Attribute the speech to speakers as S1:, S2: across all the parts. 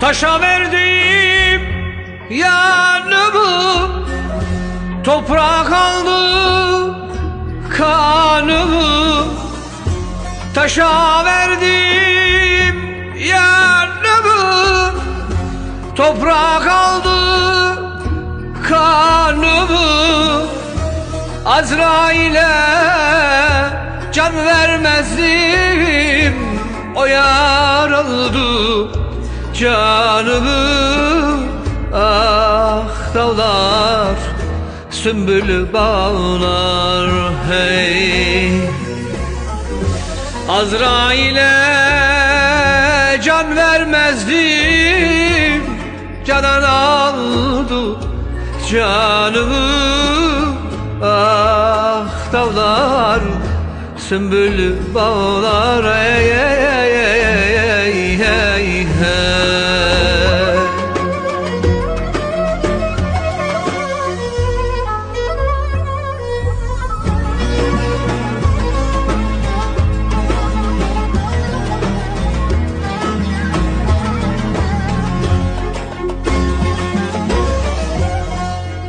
S1: Taşa verdim yanımı Toprak aldı kanımı. Taşa verdim yanımı Toprak aldı kanımı. Azrail'e can vermezdim O yar canımı Ah dağlar sümbül bağlar hey. Azrail'e can vermezdim Canan aldı canımı Ah dağlar sümbül bağlar ey ey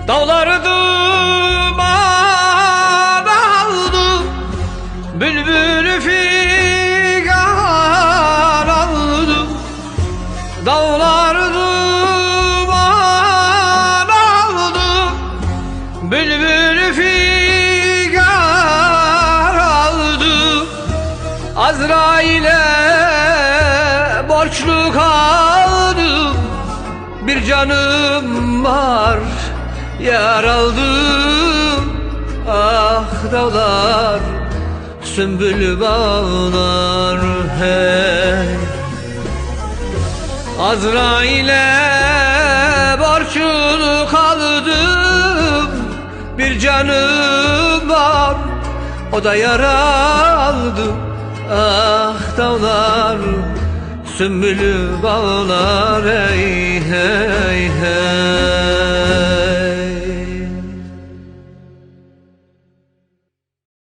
S1: Dağları duman aldı Bülbül figan aldı. Dağları duman aldı Bülbül figan aldı. Azrail'e borçlu kaldım bir canım var Yar aldım ah dağlar Sümbül bağlar hey. Azrail'e borçlu kaldım Bir canım var O da yaralı Ah dağlar Sümbülü bağlar ey hey hey